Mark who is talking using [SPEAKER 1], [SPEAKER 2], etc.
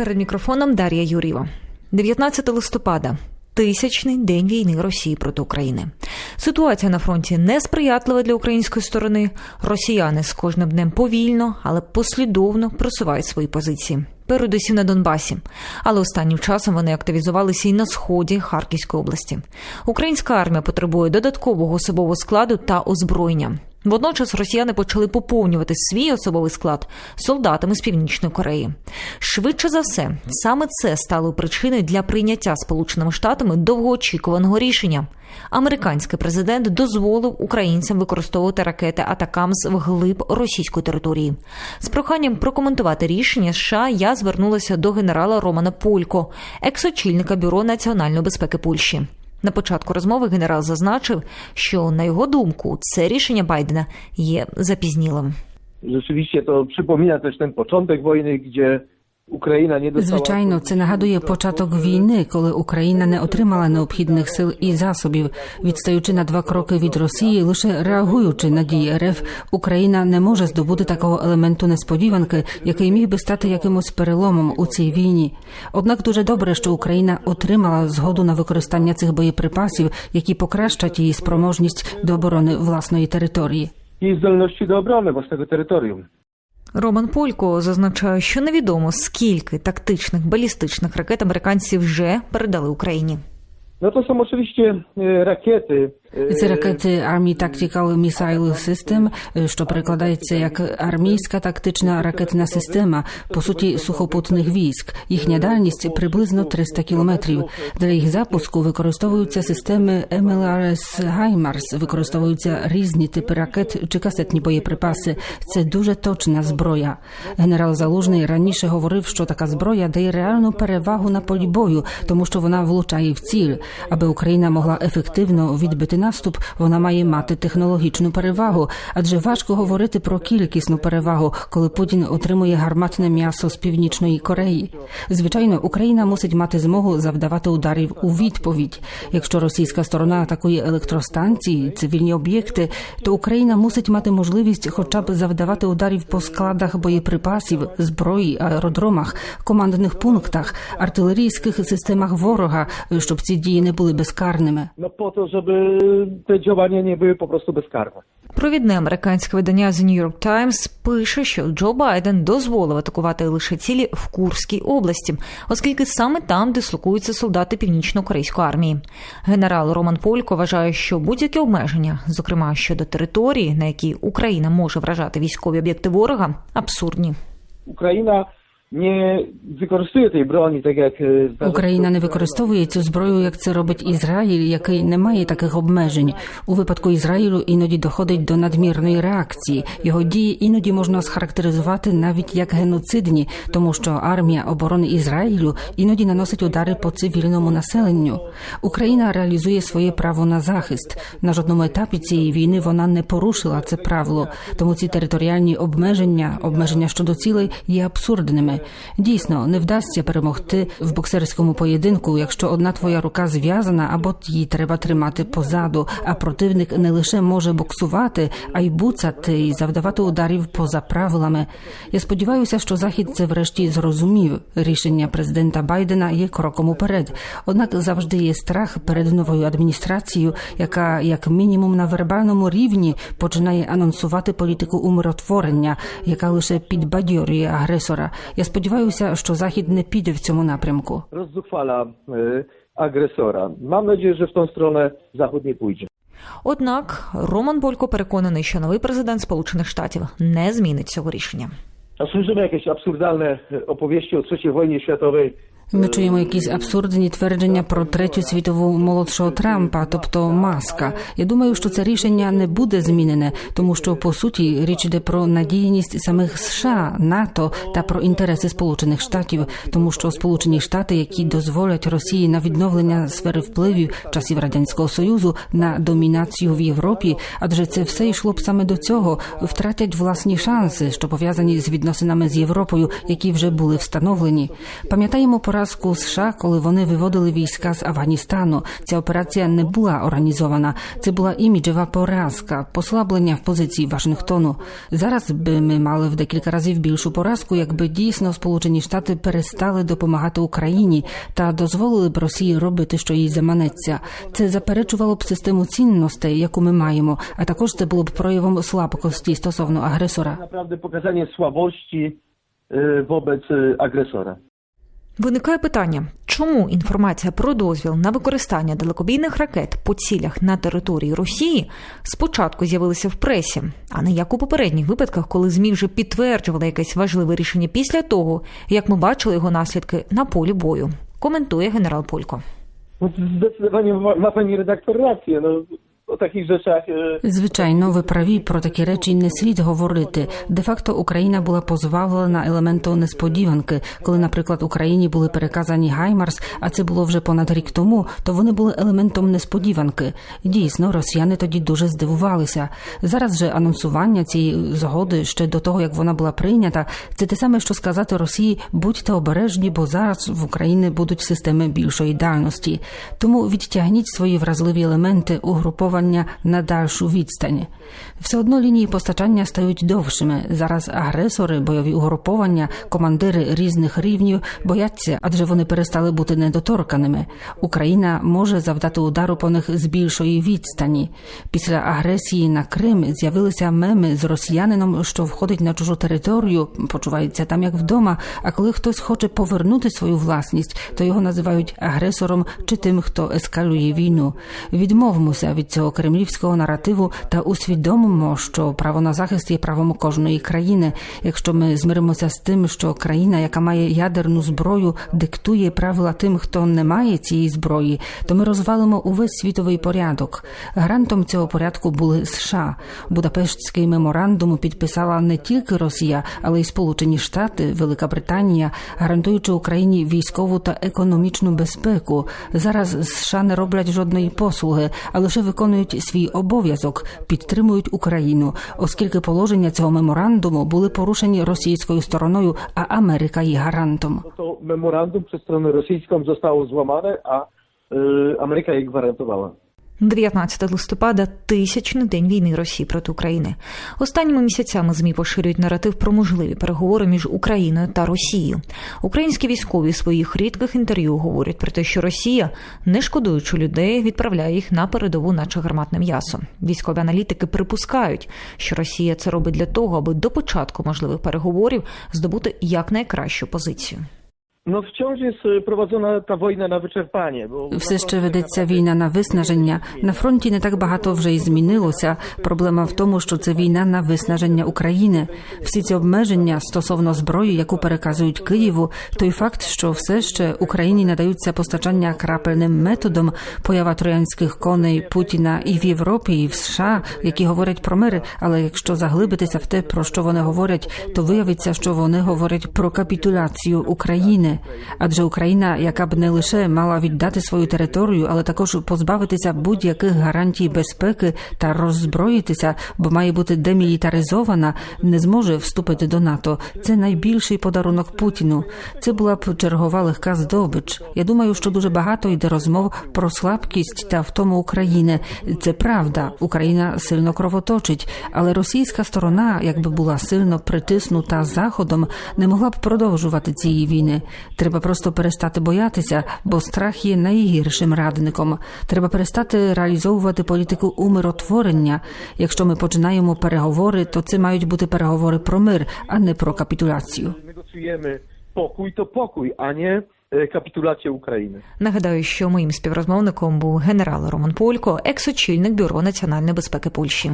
[SPEAKER 1] перед мікрофоном Дар'я Юрєва. 19 листопада. Тисячний день війни Росії проти України. Ситуація на фронті несприятлива для української сторони. Росіяни з кожним днем повільно, але послідовно просувають свої позиції. Передусім на Донбасі, але останнім часом вони активізувалися і на сході Харківської області. Українська армія потребує додаткового особового складу та озброєння. Водночас росіяни почали поповнювати свій особовий склад солдатами з північної Кореї. Швидше за все, саме це стало причиною для прийняття Сполученими Штатами довгоочікуваного рішення. Американський президент дозволив українцям використовувати ракети Атакамс вглиб російської території. З проханням прокоментувати рішення США я звернулася до генерала Романа Полько, екс-очільника бюро національної безпеки Польщі. На початку розмови генерал зазначив, що на його думку це рішення Байдена є запізнілим.
[SPEAKER 2] Rzeczywiście to przypomina też ten początek wojny.
[SPEAKER 3] Звичайно, це нагадує початок війни, коли Україна не отримала необхідних сил і засобів, відстаючи на два кроки від Росії, лише реагуючи на дії РФ, Україна не може здобути такого елементу несподіванки, який міг би стати якимось переломом у цій війні. Однак дуже добре, що Україна отримала згоду на використання цих боєприпасів, які покращать її спроможність до оборони власної території.
[SPEAKER 2] Jej zdolności do obrony własnego terytorium.
[SPEAKER 1] Роман Полько зазначає, що невідомо скільки тактичних балістичних ракет американці вже передали Україні.
[SPEAKER 2] No to są oczywiście rakiety.
[SPEAKER 3] Це ракети Army Tactical Missile System, що перекладається як армійська тактична ракетна система, по суті, сухопутних військ. Їхня дальність приблизно 300 кілометрів. Для їх запуску використовуються системи MLRS HIMARS, використовуються різні типи ракет чи касетні боєприпаси. Це дуже точна зброя. Генерал Залужний раніше говорив, що така зброя дає реальну перевагу на полі бою, тому що вона влучає в ціль. Аби Україна могла ефективно відбити наступ, вона має мати технологічну перевагу, адже важко говорити про кількісну перевагу, коли Путін отримує гарматне м'ясо з північної Кореї. Звичайно, Україна мусить мати змогу завдавати ударів у відповідь. Якщо російська сторона атакує електростанції, цивільні об'єкти, то Україна мусить мати можливість, хоча б завдавати ударів по складах боєприпасів, зброї, аеродромах, командних пунктах, артилерійських системах ворога, щоб ці дії не були безкарними.
[SPEAKER 2] No po to, żeby te działania nie były po prostu bezkarne.
[SPEAKER 1] Провідне американське видання The New York Times пише, що Джо Байден дозволив атакувати лише цілі в Курській області, оскільки саме там дислокуються солдати північно-корейської армії. Генерал Роман Полько вважає, що будь-які обмеження, зокрема щодо території, на якій Україна може вражати військові об'єкти ворога, абсурдні.
[SPEAKER 2] Україна broni tak jak... e, zdarza się
[SPEAKER 3] Україна не використовує цю зброю, як це робить Ізраїль, який не має таких обмежень. У випадку Ізраїлю іноді доходить до надмірної реакції. Його дії іноді можна схарактеризувати навіть як геноцидні, тому що армія оборони Ізраїлю іноді наносить удари по цивільному населенню. Україна реалізує своє право на захист. На жодному етапі цієї війни вона не порушила це правило. Тому ці територіальні обмеження, обмеження щодо цілей є абсурдними. Дійсно, не вдасться перемогти в боксерському поєдинку, якщо одна твоя рука зв'язана, або її треба тримати позаду. А противник не лише може боксувати, а й буцати і завдавати ударів поза правилами. Я сподіваюся, що захід це врешті зрозумів. Рішення президента Байдена є кроком уперед. Однак завжди є страх перед новою адміністрацією, яка, як мінімум, на вербальному рівні починає анонсувати політику умиротворення, яка лише підбадьорює агресора. Я сподіваюся, що захід не піде в цьому напрямку.
[SPEAKER 2] Роззухвала агресора. Мам надію, що в w сторону захід не nie.
[SPEAKER 1] Однак Роман Болько переконаний, що новий президент Сполучених Штатів не змінить цього рішення.
[SPEAKER 2] A słyszymy jakieś absurdalne opowieści o III wojnie światowej.
[SPEAKER 3] Ми чуємо якісь абсурдні твердження про третю світову молодшого Трампа, тобто маска. Я думаю, що це рішення не буде змінене, тому що по суті річ іде про надійність самих США, НАТО та про інтереси Сполучених Штатів, тому що Сполучені Штати, які дозволять Росії на відновлення сфери впливів часів радянського союзу на домінацію в Європі, адже це все йшло б саме до цього, втратять власні шанси, що пов'язані з відносинами з Європою, які вже були встановлені. Пам'ятаємо пора поразку США, коли вони виводили війська з Афганістану. Ця операція не була організована. Це була іміджева поразка, послаблення в позиції Вашингтону. Зараз би ми мали в декілька разів більшу поразку, якби дійсно Сполучені Штати перестали допомагати Україні та дозволили б Росії робити, що їй заманеться. Це заперечувало б систему цінностей, яку ми маємо, а також це було б проявом слабкості стосовно агресора.
[SPEAKER 2] Pokazanie słabości y, wobec agresora.
[SPEAKER 1] Виникає питання, чому інформація про дозвіл на використання далекобійних ракет по цілях на території Росії спочатку з'явилася в пресі, а не як у попередніх випадках, коли ЗМІ вже підтверджували якесь важливе рішення після того, як ми бачили його наслідки на полі бою. Коментує генерал Полько.
[SPEAKER 2] Zdecydowanie ma, ma o takich rzeczach
[SPEAKER 3] Звичайно, ви праві про такі речі не слід говорити. Де факто Україна була позбавлена елементу несподіванки. Коли, наприклад, Україні були переказані Гаймарс, а це було вже понад рік тому, то вони були елементом несподіванки. Дійсно, росіяни тоді дуже здивувалися. Зараз же анонсування цієї згоди ще до того, як вона була прийнята, це те саме, що сказати Росії: будьте обережні, бо зараз в Україні будуть системи більшої дальності. Тому відтягніть свої вразливі елементи угруповання на дальшу відстань. Все одно лінії постачання стають довшими. Зараз агресори, бойові угруповання, командири різних рівнів бояться, адже вони перестали бути недоторканими. Україна може завдати удару по них з більшої відстані. Після агресії на Крим з'явилися меми з росіянином, що входить на чужу територію, почувається там як вдома. А коли хтось хоче повернути свою власність, то його називають агресором чи тим, хто ескалює війну. Відмовимося від цього кремлівського наративу та усвідомимо, що право на захист є правом кожної країни. Якщо ми змиримося з тим, що країна, яка має ядерну зброю, диктує правила тим, хто не має цієї зброї, то ми розвалимо увесь світовий порядок. Гарантом цього порядку були США. Будапештський меморандум підписала не тільки Росія, але й Сполучені Штати, Велика Британія, гарантуючи Україні військову та економічну безпеку. Зараз США не роблять жодної послуги, а лише виконують свій обов'язок, підтримують Україну, оскільки положення цього меморандуму були порушені російською стороною, а Америка є гарантом.
[SPEAKER 2] То меморандум memorandum сторони stronę rosyjską зламане, а Америка їх gwarantowała.
[SPEAKER 1] 19 листопада тисячний день війни Росії проти України. Останніми місяцями змі поширюють наратив про можливі переговори між Україною та Росією. Українські військові в своїх рідких інтерв'ю говорять про те, що Росія, не шкодуючи людей, відправляє їх на передову, наче гарматне м'ясо. Військові аналітики припускають, що Росія це робить для того, аби до початку можливих переговорів здобути якнайкращу позицію.
[SPEAKER 2] No wciąż jest y, prowadzona ta wojna na wyczerpanie. Bo
[SPEAKER 3] Все ще ведеться війна на виснаження. На фронті не так багато вже й змінилося. Проблема в тому, що це війна на виснаження України. Всі ці обмеження стосовно зброї, яку переказують Києву, той факт, що все ще Україні надаються постачання крапельним методом, поява троянських коней Путіна і в Європі, і в США, які говорять про мир. Але якщо заглибитися в те, про що вони говорять, то виявиться, що вони говорять про капітуляцію України. Адже Україна, яка б не лише мала віддати свою територію, але також позбавитися будь-яких гарантій безпеки та роззброїтися, бо має бути демілітаризована, не зможе вступити до НАТО. Це найбільший подарунок Путіну. Це була б чергова легка здобич. Я думаю, що дуже багато йде розмов про слабкість та втому України. Це правда. Україна сильно кровоточить, але російська сторона, якби була сильно притиснута заходом, не могла б продовжувати цієї війни. Треба просто перестати боятися, бо страх є найгіршим радником. Треба перестати реалізовувати політику умиротворення. Якщо ми починаємо переговори, то це мають бути переговори про мир, а не про капітуляцію.
[SPEAKER 2] pokój, to pokój, a nie y, kapitulację
[SPEAKER 1] Нагадаю, що моїм співрозмовником був генерал Роман Полько, екс-очільник бюро національної безпеки Польщі.